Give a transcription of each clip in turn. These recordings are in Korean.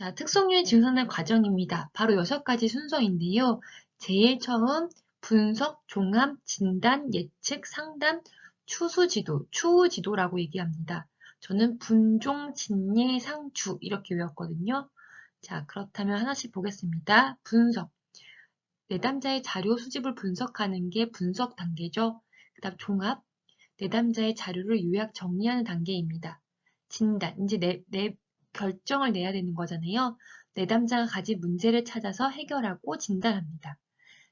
자, 특성유의 지원하는 과정입니다. 바로 여섯 가지 순서인데요. 제일 처음 분석, 종합, 진단, 예측, 상담, 추수지도, 추후지도라고 얘기합니다. 저는 분종, 진예, 상주 이렇게 외웠거든요. 자, 그렇다면 하나씩 보겠습니다. 분석. 내담자의 자료 수집을 분석하는 게 분석 단계죠. 그 다음 종합. 내담자의 자료를 요약 정리하는 단계입니다. 진단. 이제 내, 내 결정을 내야 되는 거잖아요. 내담자가 가진 문제를 찾아서 해결하고 진단합니다.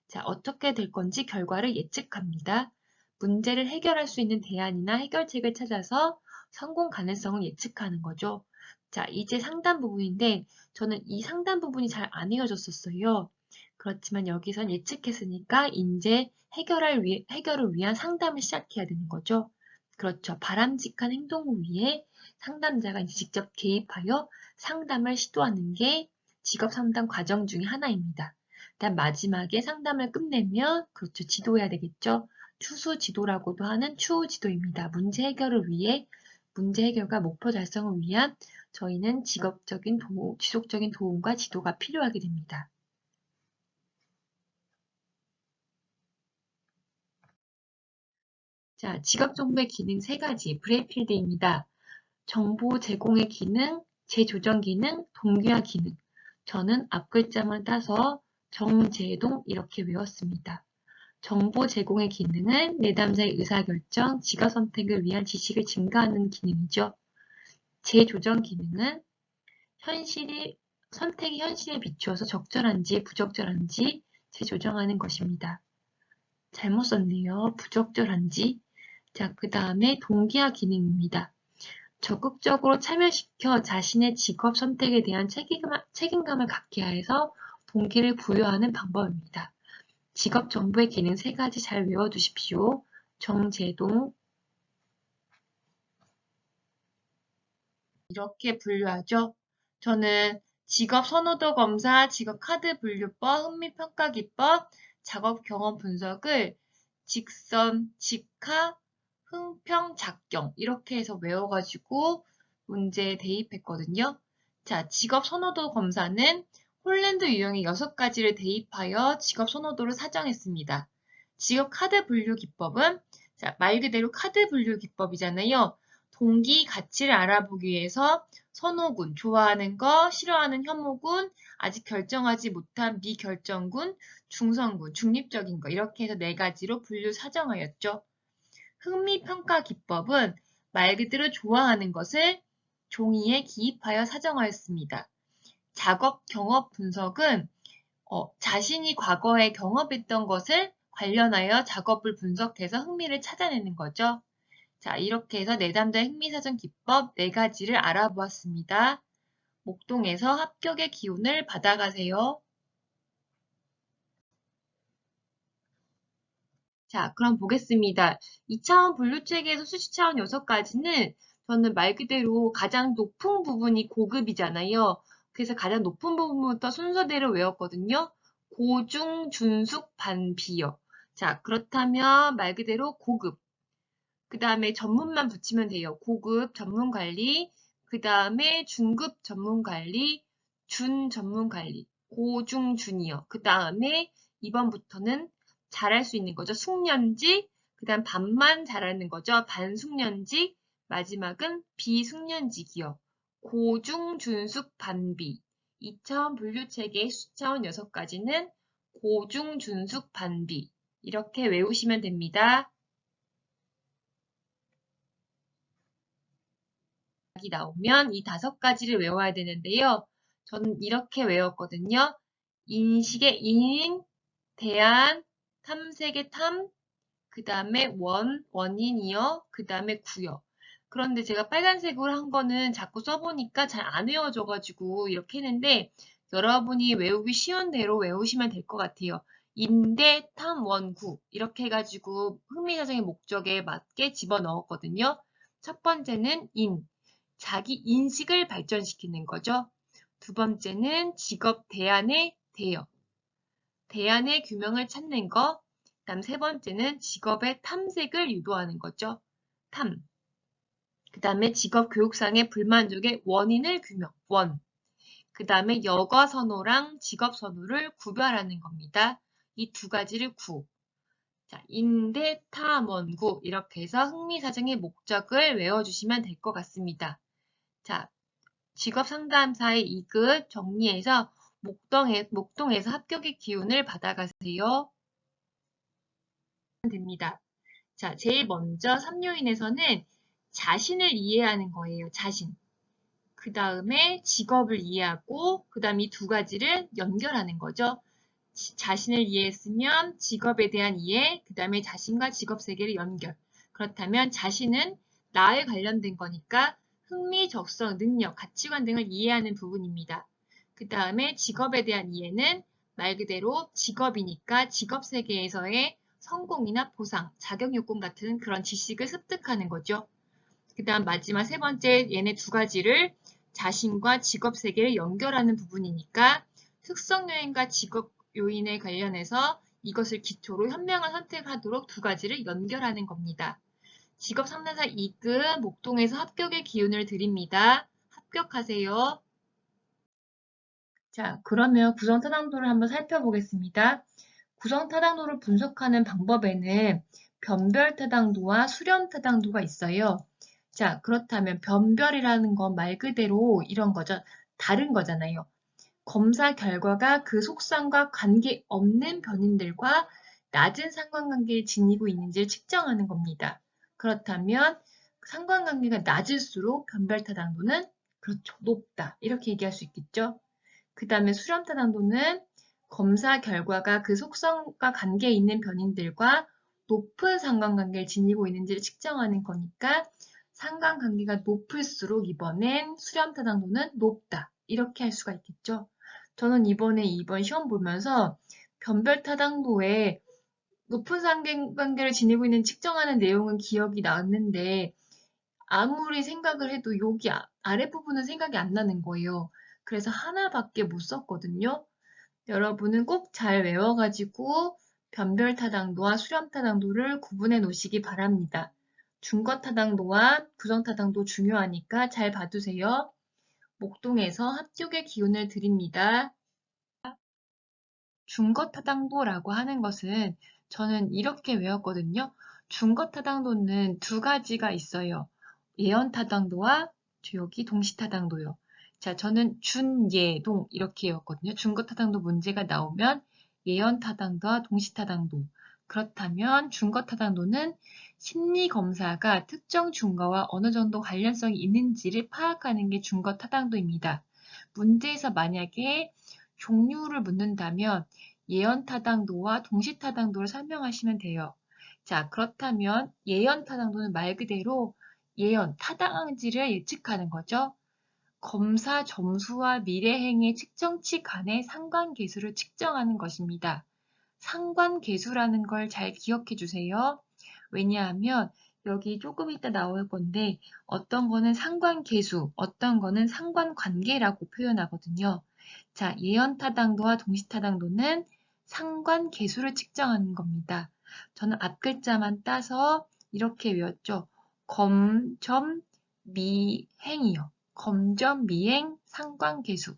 자, 어떻게 될 건지 결과를 예측합니다. 문제를 해결할 수 있는 대안이나 해결책을 찾아서 성공 가능성을 예측하는 거죠. 자, 이제 상담 부분인데 저는 이 상담 부분이 잘 안 이어졌었어요. 그렇지만 여기선 예측했으니까 이제 해결할 위, 해결을 위한 상담을 시작해야 되는 거죠. 그렇죠. 바람직한 행동을 위해 상담자가 직접 개입하여 상담을 시도하는 게 직업 상담 과정 중의 하나입니다. 일단 마지막에 상담을 끝내면 그렇죠. 지도해야 되겠죠. 추수 지도라고도 하는 추후 지도입니다. 문제 해결을 위해 문제 해결과 목표 달성을 위한 저희는 직업적인 도 지속적인 도움과 지도가 필요하게 됩니다. 자, 직업 정보의 기능 세 가지 브레이필드입니다. 정보 제공의 기능, 재조정 기능, 동기화 기능. 저는 앞 글자만 따서 정제동 이렇게 외웠습니다. 정보 제공의 기능은 내담자의 의사결정, 직업 선택을 위한 지식을 증가하는 기능이죠. 재조정 기능은 현실이 선택이 현실에 비추어서 적절한지 부적절한지 재조정하는 것입니다. 잘못 썼네요. 부적절한지. 자, 그 다음에 동기화 기능입니다. 적극적으로 참여시켜 자신의 직업 선택에 대한 책임감, 을 갖게 해서 동기를 부여하는 방법입니다. 직업 정보의 기능 세 가지 잘 외워두십시오. 정제동 이렇게 분류하죠. 저는 직업 선호도 검사, 직업 카드 분류법, 흥미 평가 기법, 작업 경험 분석을 직선, 직하, 흥평, 작경 이렇게 해서 외워가지고 문제에 대입했거든요. 자, 직업 선호도 검사는 홀랜드 유형의 6가지를 대입하여 직업 선호도를 사정했습니다. 직업 카드 분류 기법은 자, 말 그대로 카드 분류 기법이잖아요. 동기 가치를 알아보기 위해서 선호군, 좋아하는 거, 싫어하는 혐오군, 아직 결정하지 못한 미결정군, 중성군, 중립적인 거 이렇게 해서 네 가지로 분류 사정하였죠. 흥미 평가 기법은 말 그대로 좋아하는 것을 종이에 기입하여 사정하였습니다. 작업 경업 분석은 어, 자신이 과거에 경험했던 것을 관련하여 작업을 분석해서 흥미를 찾아내는 거죠. 자, 이렇게 해서 내담자 흥미사전 기법 네 가지를 알아보았습니다. 목동에서 합격의 기운을 받아가세요. 자, 그럼 보겠습니다. 2차원 분류체계에서 수시차원 6가지는 저는 말 그대로 가장 높은 부분이 고급이잖아요. 그래서 가장 높은 부분부터 순서대로 외웠거든요. 고중, 준숙, 반, 비요. 자, 그렇다면 말 그대로 고급. 그 다음에 전문만 붙이면 돼요. 고급 전문 관리, 그 다음에 중급 전문 관리, 준 전문 관리, 고중, 준이요. 그 다음에 2번부터는 잘할 수 있는 거죠. 숙련직, 그 다음 반만 잘하는 거죠. 반숙련직, 마지막은 비숙련직이요. 고중, 준숙, 반비. 2차원 분류체계의 수차원 6가지는 고중, 준숙, 반비. 이렇게 외우시면 됩니다. 이 나오면 이 다섯 가지를 외워야 되는데요. 저는 이렇게 외웠거든요. 인식의 인, 대안, 탐색의 탐, 그 다음에 원, 원인이요, 그 다음에 구요. 그런데 제가 빨간색으로 한 거는 자꾸 써보니까 잘 안 외워져가지고 이렇게 했는데 여러분이 외우기 쉬운 대로 외우시면 될 것 같아요. 인대, 탐, 원, 구 이렇게 해가지고 흥미사정의 목적에 맞게 집어넣었거든요. 첫 번째는 인, 자기 인식을 발전시키는 거죠. 두 번째는 직업 대안의 대여, 대안의 규명을 찾는 것. 다음 세 번째는 직업의 탐색을 유도하는 거죠. 탐. 그 다음에 직업 교육상의 불만족의 원인을 규명, 원. 그 다음에 여가 선호랑 직업 선호를 구별하는 겁니다. 이 두 가지를 구. 자, 인대, 타, 먼, 구. 이렇게 해서 흥미사정의 목적을 외워주시면 될 것 같습니다. 자, 직업 상담사의 이끝 정리해서 목동에, 목동에서 합격의 기운을 받아가세요. 됩니다. 자, 제일 먼저 3요인에서는 자신을 이해하는 거예요. 자신. 그 다음에 직업을 이해하고 그 다음 이 두 가지를 연결하는 거죠. 자신을 이해했으면 직업에 대한 이해, 그 다음에 자신과 직업 세계를 연결. 그렇다면 자신은 나에 관련된 거니까 흥미, 적성, 능력, 가치관 등을 이해하는 부분입니다. 그 다음에 직업에 대한 이해는 말 그대로 직업이니까 직업 세계에서의 성공이나 보상, 자격 요건 같은 그런 지식을 습득하는 거죠. 그 다음 마지막 세 번째 얘네 두 가지를 자신과 직업 세계를 연결하는 부분이니까 특성 요인과 직업 요인에 관련해서 이것을 기초로 현명한 선택을 하도록 두 가지를 연결하는 겁니다. 직업 상담사 2급 목동에서 합격의 기운을 드립니다. 합격하세요. 자, 그러면 구성 타당도를 한번 살펴보겠습니다. 구성 타당도를 분석하는 방법에는 변별 타당도와 수렴 타당도가 있어요. 자, 그렇다면 변별이라는 건 말 그대로 이런 거죠. 다른 거잖아요. 검사 결과가 그 속성과 관계없는 변인들과 낮은 상관관계를 지니고 있는지를 측정하는 겁니다. 그렇다면 상관관계가 낮을수록 변별 타당도는 그렇죠. 높다. 이렇게 얘기할 수 있겠죠. 그 다음에 수렴타당도는 검사 결과가 그 속성과 관계에 있는 변인들과 높은 상관관계를 지니고 있는지를 측정하는 거니까 상관관계가 높을수록 이번엔 수렴타당도는 높다. 이렇게 할 수가 있겠죠. 저는 이번에 이번 시험 보면서 변별 타당도에 높은 상관관계를 지니고 있는 측정하는 내용은 기억이 나는데 아무리 생각을 해도 여기 아, 아랫부분은 생각이 안 나는 거예요. 그래서 하나밖에 못 썼거든요. 여러분은 꼭 잘 외워가지고 변별 타당도와 수렴 타당도를 구분해 놓으시기 바랍니다. 중거 타당도와 부정 타당도 중요하니까 잘 봐두세요. 목동에서 합격의 기운을 드립니다. 중거타당도라고 하는 것은 저는 이렇게 외웠거든요. 중거타당도는 두 가지가 있어요. 예언타당도와 여기 동시타당도요. 자, 저는 준예동 이렇게 외웠거든요. 중거타당도 문제가 나오면 예언타당도와 동시타당도. 그렇다면 중거타당도는 심리검사가 특정 중거와 어느 정도 관련성이 있는지를 파악하는 게 중거타당도입니다. 문제에서 만약에 종류를 묻는다면 예언타당도와 동시타당도를 설명하시면 돼요. 자, 그렇다면 예언타당도는 말 그대로 예언, 타당한지를 예측하는 거죠. 검사 점수와 미래행의 측정치 간의 상관계수를 측정하는 것입니다. 상관계수라는 걸 잘 기억해 주세요. 왜냐하면 여기 조금 이따 나올 건데 어떤 거는 상관계수, 어떤 거는 상관관계라고 표현하거든요. 자, 예언타당도와 동시타당도는 상관계수를 측정하는 겁니다. 저는 앞글자만 따서 이렇게 외웠죠. 검 점, 미 행이요. 검점, 미행, 상관계수.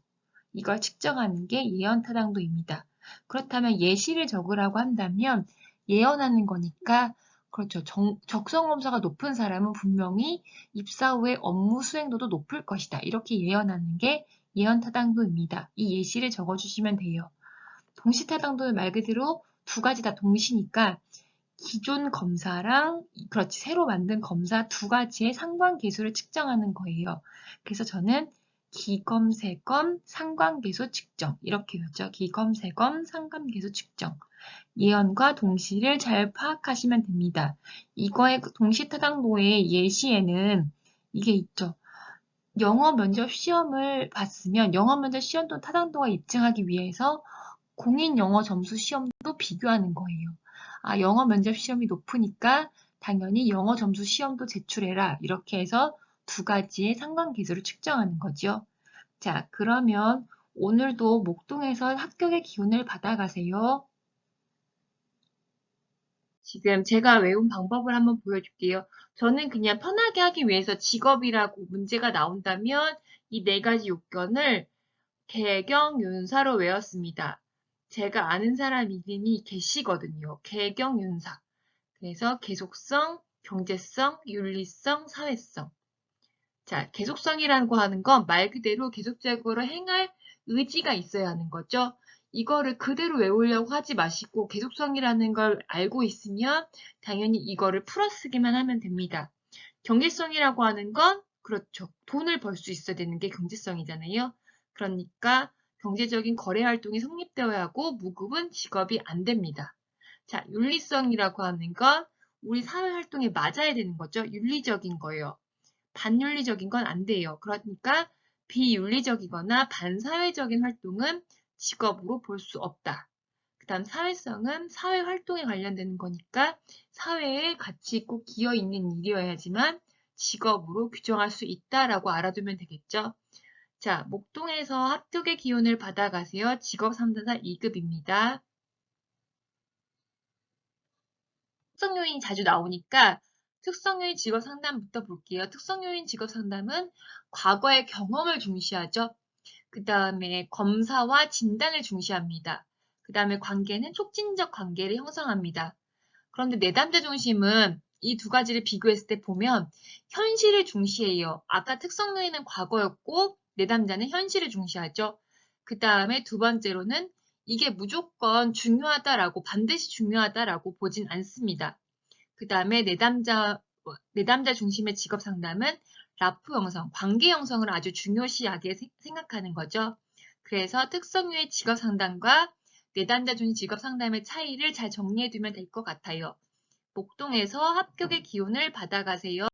이걸 측정하는 게 예언타당도입니다. 그렇다면 예시를 적으라고 한다면 예언하는 거니까 그렇죠. 정, 적성검사가 높은 사람은 분명히 입사 후에 업무 수행도도 높을 것이다. 이렇게 예언하는 게 예언타당도입니다. 이 예시를 적어주시면 돼요. 동시타당도는 말 그대로 두 가지 다 동시니까 기존 검사랑 그렇지 새로 만든 검사 두 가지의 상관계수를 측정하는 거예요. 그래서 저는 기검, 세검, 상관계수 측정 이렇게 외웠죠. 기검, 세검, 상관계수 측정 예언과 동시를 잘 파악하시면 됩니다. 이거의 동시타당도의 예시에는 이게 있죠. 영어 면접 시험을 봤으면 영어 면접 시험도 타당도가 입증하기 위해서 공인 영어 점수 시험도 비교하는 거예요. 아, 영어 면접 시험이 높으니까 당연히 영어 점수 시험도 제출해라. 이렇게 해서 두 가지의 상관계수를 측정하는 거죠. 자, 그러면 오늘도 목동에서 합격의 기운을 받아가세요. 지금 제가 외운 방법을 한번 보여줄게요. 저는 그냥 편하게 하기 위해서 직업이라고 문제가 나온다면 이 네 가지 요건을 개경 윤사로 외웠습니다. 제가 아는 사람 이름이 계시거든요. 개경윤사. 그래서 계속성, 경제성, 윤리성, 사회성. 자, 계속성이라고 하는 건 말 그대로 계속적으로 행할 의지가 있어야 하는 거죠. 이거를 그대로 외우려고 하지 마시고 계속성이라는 걸 알고 있으면 당연히 이거를 풀어쓰기만 하면 됩니다. 경제성이라고 하는 건 그렇죠. 돈을 벌 수 있어야 되는 게 경제성이잖아요. 그러니까 경제적인 거래 활동이 성립되어야 하고 무급은 직업이 안 됩니다. 자, 윤리성이라고 하는 건 우리 사회 활동에 맞아야 되는 거죠. 윤리적인 거예요. 반윤리적인 건 안 돼요. 그러니까 비윤리적이거나 반사회적인 활동은 직업으로 볼 수 없다. 그 다음 사회성은 사회 활동에 관련되는 거니까 사회에 가치 있고 기여 있는 일이어야지만 직업으로 규정할 수 있다라고 알아두면 되겠죠. 자, 목동에서 합격의 기운을 받아가세요. 직업 3단사 2급입니다. 특성 요인이 자주 나오니까 특성 요인 직업 상담부터 볼게요. 특성 요인 직업 상담은 과거의 경험을 중시하죠. 그 다음에 검사와 진단을 중시합니다. 그 다음에 관계는 촉진적 관계를 형성합니다. 그런데 내담자 중심은 이 두 가지를 비교했을 때 보면 현실을 중시해요. 아까 특성 요인은 과거였고 내담자는 현실을 중시하죠. 그 다음에 두 번째로는 이게 무조건 중요하다라고 반드시 중요하다라고 보진 않습니다. 그 다음에 내담자 내담자 중심의 직업 상담은 라프 형성, 관계 형성을 아주 중요시하게 세- 생각하는 거죠. 그래서 특성유의 직업 상담과 내담자 중심 직업 상담의 차이를 잘 정리해 두면 될 것 같아요. 목동에서 합격의 기운을 받아가세요.